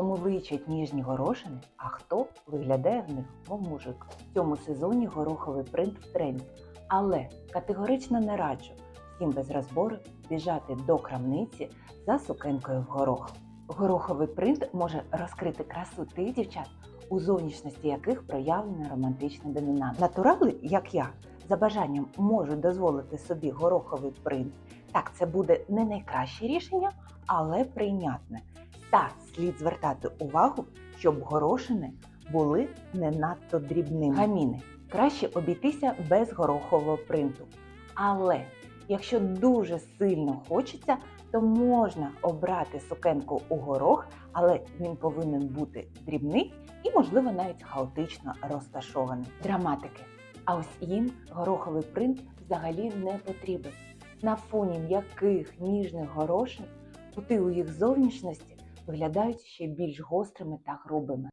Кому личать ніжні горошини, а хто виглядає в них, мов мужик. В цьому сезоні гороховий принт в тренді. Але категорично не раджу всім без розбору біжати до крамниці за сукенкою в горох. Гороховий принт може розкрити красу тих дівчат, у зовнішності яких проявлена романтична домінанта. Натурали, як я, за бажанням можуть дозволити собі гороховий принт. Так, це буде не найкраще рішення, але прийнятне. Та слід звертати увагу, щоб горошини були не надто дрібними. Гаміни краще обійтися без горохового принту. Але якщо дуже сильно хочеться, то можна обрати сукенку у горох, але він повинен бути дрібний і, можливо, навіть хаотично розташований. Драматики. А ось їм гороховий принт взагалі не потрібен. На фоні м'яких ніжних горошин кути у їх зовнішності виглядають ще більш гострими та грубими.